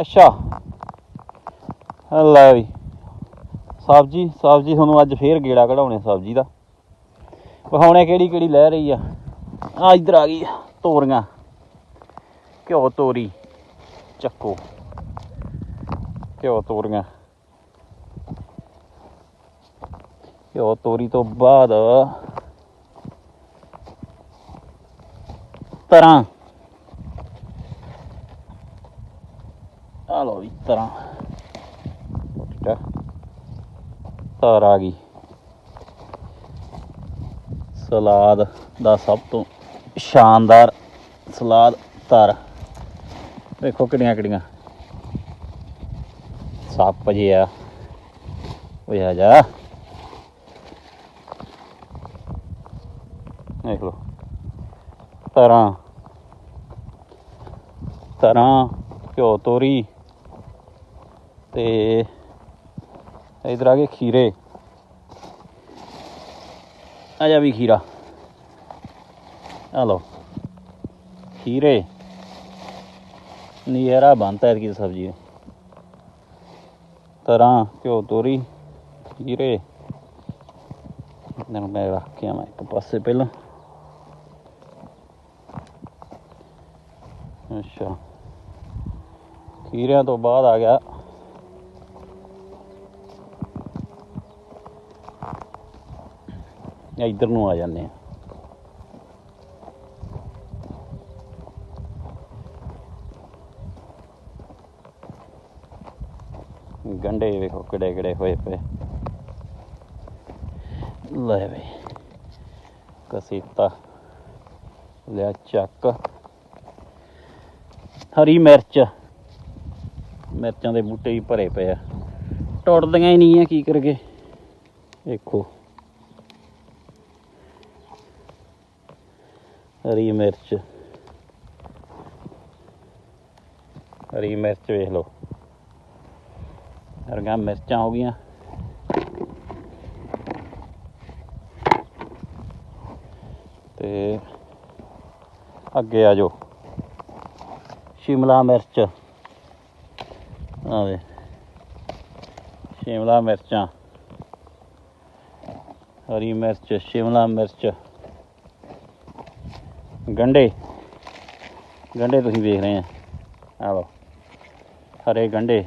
ਅੱਛਾ। ਲੈ ਵੀ। ਸਬਜੀ ਸਬਜੀ ਤੁਹਾਨੂੰ ਅੱਜ ਫੇਰ ਗੇੜਾ ਕਢਾਉਣੇ ਸਬਜੀ ਦਾ। ਵਿਖਾਉਣੇ ਕਿਹੜੀ ਕਿਹੜੀ ਲੈ ਰਹੀ ਆ। ਆ ਇੱਧਰ ਆ ਗਈ ਤੋਰੀਆਂ। ਘਿਓ, ਤੋਰੀ, ਚੱਕੋ। ਘਿਓ, ਤੋਰੀਆਂ। ਘਿਓ, ਤੋਰੀ ਤੋਂ ਬਾਅਦ ਤਰਾਂ ਆ ਲਓ ਜੀ ਤਰਾਂ ਠੀਕ ਆ ਆ ਗਈ। ਸਲਾਦ ਦਾ ਸਭ ਤੋਂ ਸ਼ਾਨਦਾਰ ਸਲਾਦ ਤਰ ਵੇਖੋ ਕਿਹੜੀਆਂ ਕਿਹੜੀਆਂ। ਸੱਪ ਜਿਹਾ ਓਏ ਆ ਜਾ। ਦੇਖ ਲਓ। ਤਰਾਂ ਤਰਾਂ ਘਿਓ ਤੋਰੀ। ਤੇ ਇਧਰ ਆ ਗਏ ਖੀਰੇ ਆ ਜਾ ਵੀ ਖੀਰਾ ਆ ਲਓ ਖੀਰੇ ਨੀਰਾ ਬਣਤਾ ਹੈ ਕੀ ਸਬਜ਼ੀ ਹੈ ਤਰਾਂ ਘਿਓ ਤੋਰੀ ਖੀਰੇ ਇਹਨਾਂ ਨੂੰ ਮੈਂ ਰੱਖ ਕੇ ਆਵਾਂ ਇੱਕ ਪਾਸੇ ਪਹਿਲਾਂ ਅੱਛਾ ਖੀਰਿਆਂ ਤੋਂ ਬਾਅਦ ਆ ਗਿਆ ਇੱਧਰ ਨੂੰ ਆ ਜਾਂਦੇ ਆ। ਗੰਡੇ ਵੇਖੋ ਕਿਹੜੇ ਕਿਹੜੇ ਹੋਏ ਪਏ। ਲੈ ਵੇ, ਕਸੀਤਾ, ਲਿਆ ਚੱਕ। ਹਰੀ ਮਿਰਚ। ਮਿਰਚਾਂ ਦੇ ਬੂਟੇ ਹੀ ਭਰੇ ਪਏ ਆ। ਟੁੱਟਦੀਆਂ ਹੀ ਨਹੀਂ ਆ, ਕੀ ਕਰਗੇ ਦੇਖੋ ਹਰੀ ਮਿਰਚ ਹਰੀ ਮਿਰਚ ਵੇਖ ਲਓ ਹਰੀਆਂ ਮਿਰਚਾਂ ਹੋ ਗਈਆਂ ਤੇ ਅੱਗੇ ਆ ਜਾਓ ਸ਼ਿਮਲਾ ਮਿਰਚ ਆਵੇ ਸ਼ਿਮਲਾ ਮਿਰਚਾਂ ਹਰੀ ਮਿਰਚ ਸ਼ਿਮਲਾ ਮਿਰਚ ਗੰਡੇ। ਗੰਡੇ ਤੁਸੀਂ ਵੇਖ ਰਹੇ ਆ। ਆ ਲਓ, ਹਰੇ ਗੰਡੇ।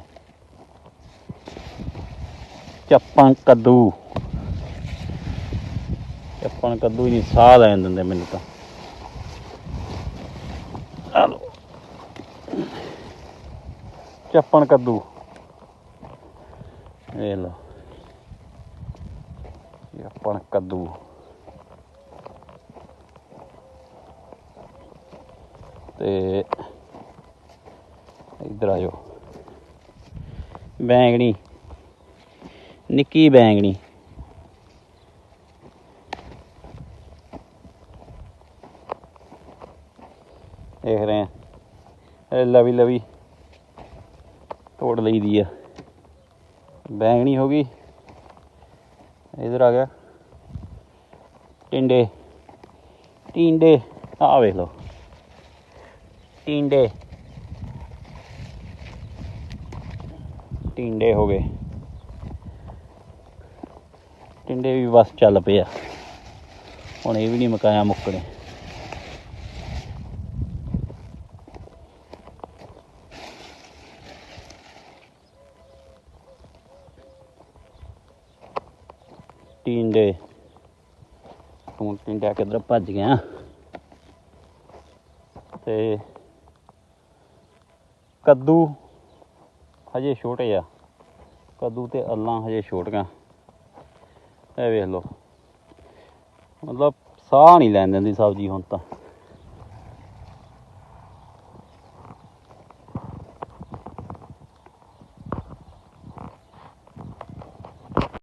ਚੱਪਾਂ ਕੱਦੂ। ਚੱਪਾਂ ਕੱਦੂ ਹੀ ਨਹੀਂ ਸਾਹ ਲੈਣ ਦਿੰਦੇ ਮੈਨੂੰ ਤਾਂ। ਆ ਲਓ। ਚੱਪਣ ਕੱਦੂ। ਇਹ ਲਓ। ਚੱਪਣ ਕੱਦੂ। ਤੇ ਇੱਧਰ ਆ ਜਾਓ। ਬੈਂਗਣੀ। ਨਿੱਕੀ ਬੈਂਗਣੀ। ਦੇਖ ਰਹੇ ਆ। ਲਵੀ ਲਵੀ ਤੋੜ ਲਈ ਦੀ ਆ। ਬੈਂਗਣੀ ਹੋ ਗਈ। ਇਧਰ ਆ ਗਿਆ। ਟਿੰਡੇ। ਟਿੰਡੇ। ਆ ਵੇਖ ਲਓ। ਟਿੰਡੇ। ਟਿੰਡੇ ਹੋ ਗਏ। ਟਿੰਡੇ ਵੀ ਬਸ ਚੱਲ ਪਏ ਆ। ਹੁਣ ਇਹ ਵੀ ਨਹੀਂ ਮਕਾਇਆ ਮੁੱਕਣੇ। ਟਿੰਡੇ। ਹੁਣ ਟਿੰਡਾ ਕਿੱਧਰ ਭੱਜ ਗਿਆ ਤੇ ਕੱਦੂ ਹਜੇ ਛੋਟੇ ਆ। ਕੱਦੂ ਤੇ ਅੱਲਾਂ ਹਜੇ ਛੋਟੀਆਂ। ਇਹ ਵੇਖ ਲਓ। ਮਤਲਬ ਸਾਹ ਨਹੀਂ ਲੈਣ ਦਿੰਦੀ ਸਬਜ਼ੀ ਹੁਣ ਤਾਂ।